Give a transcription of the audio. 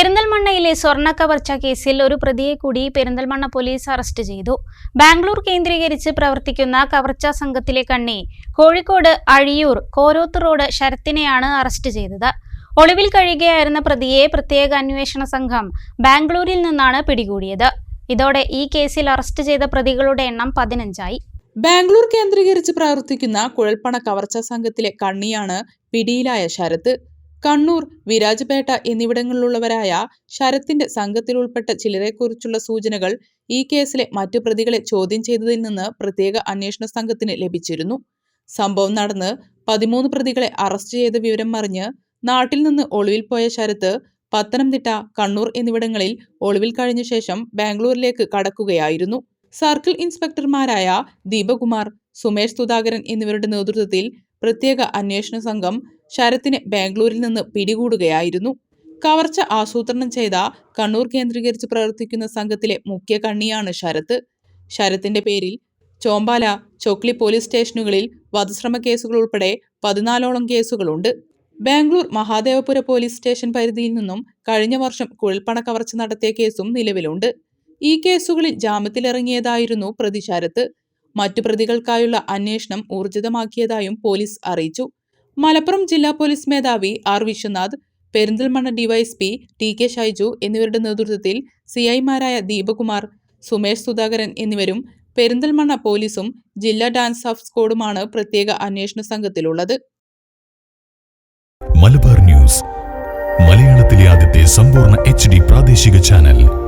പെരിന്തൽമണ്ണയിലെ സ്വർണ കവർച്ച കേസിൽ ഒരു പ്രതിയെ കൂടി പെരിന്തൽമണ്ണ പോലീസ് അറസ്റ്റ് ചെയ്തു. ബാംഗ്ലൂർ കേന്ദ്രീകരിച്ച് പ്രവർത്തിക്കുന്ന കവർച്ച സംഘത്തിലെ കണ്ണി കോഴിക്കോട് അഴിയൂർ കോരോത്ത് റോഡ് ശരത്തിനെയാണ് അറസ്റ്റ് ചെയ്തത്. ഒളിവിൽ കഴിയുകയായിരുന്ന പ്രതിയെ പ്രത്യേക അന്വേഷണ സംഘം ബാംഗ്ലൂരിൽ നിന്നാണ് പിടികൂടിയത്. ഇതോടെ ഈ കേസിൽ അറസ്റ്റ് ചെയ്ത പ്രതികളുടെ എണ്ണം പതിനഞ്ചായി. ബാംഗ്ലൂർ കേന്ദ്രീകരിച്ച് പ്രവർത്തിക്കുന്ന കുഴൽപ്പണ കവർച്ച സംഘത്തിലെ കണ്ണിയാണ് പിടിയിലായ ശരത്ത്. കണ്ണൂർ വിരാജപേട്ട എന്നിവിടങ്ങളിലുള്ളവരായ ശരത്തിന്റെ സംഘത്തിൽ ഉൾപ്പെട്ട ചിലരെക്കുറിച്ചുള്ള സൂചനകൾ ഈ കേസിലെ മറ്റു പ്രതികളെ ചോദ്യം ചെയ്തതിൽ നിന്ന് പ്രത്യേക അന്വേഷണ സംഘത്തിന് ലഭിച്ചിരുന്നു. സംഭവം നടന്ന് പതിമൂന്ന് പ്രതികളെ അറസ്റ്റ് ചെയ്ത വിവരം അറിഞ്ഞ് നാട്ടിൽ നിന്ന് ഒളിവിൽ പോയ ശരത്ത് പത്തനംതിട്ട കണ്ണൂർ എന്നിവിടങ്ങളിൽ ഒളിവിൽ കഴിഞ്ഞ ശേഷം ബാംഗ്ലൂരിലേക്ക് കടക്കുകയായിരുന്നു. സർക്കിൾ ഇൻസ്പെക്ടർമാരായ ദീപകുമാർ സുമേഷ് സുധാകരൻ എന്നിവരുടെ നേതൃത്വത്തിൽ പ്രത്യേക അന്വേഷണ സംഘം ശരത്തിനെ ബാംഗ്ലൂരിൽ നിന്ന് പിടികൂടുകയായിരുന്നു. കവർച്ച ആസൂത്രണം ചെയ്ത കണ്ണൂർ കേന്ദ്രീകരിച്ച് പ്രവർത്തിക്കുന്ന സംഘത്തിലെ മുഖ്യ കണ്ണിയാണ് ശരത്ത്. ശരത്തിന്റെ പേരിൽ ചോമ്പാല ചോക്ലി പോലീസ് സ്റ്റേഷനുകളിൽ വധശ്രമ കേസുകൾ ഉൾപ്പെടെ പതിനാലോളം കേസുകളുണ്ട്. ബാംഗ്ലൂർ മഹാദേവപുര പോലീസ് സ്റ്റേഷൻ പരിധിയിൽ നിന്നും കഴിഞ്ഞ വർഷം കുഴൽപ്പണ കവർച്ച നടത്തിയ കേസും നിലവിലുണ്ട്. ഈ കേസുകളിൽ ജാമ്യത്തിലിറങ്ങിയതായിരുന്നു പ്രതി ശരത്ത്. മറ്റു പ്രതികൾക്കായുള്ള അന്വേഷണം ഊർജിതമാക്കിയതായും പോലീസ് അറിയിച്ചു. മലപ്പുറം ജില്ലാ പോലീസ് മേധാവി R Vishwanath Perinthalmanna DYSP T K Shaiju എന്നിവരുടെ നേതൃത്വത്തിൽ സിഐമാരായ ദീപകുമാർ സുമേഷ് സുധാകരൻ എന്നിവരും പെരിന്തൽമണ്ണ പോലീസും ജില്ലാ ഡാൻസ് ഓഫ് സ്ക്വാഡുമാണ് പ്രത്യേക അന്വേഷണ സംഘത്തിലുള്ളത്. മലബാർ ന്യൂസ് മലയാളത്തിലെ ആദ്യത്തെ സമ്പൂർണ എച്ച് പ്രാദേശിക ചാനൽ.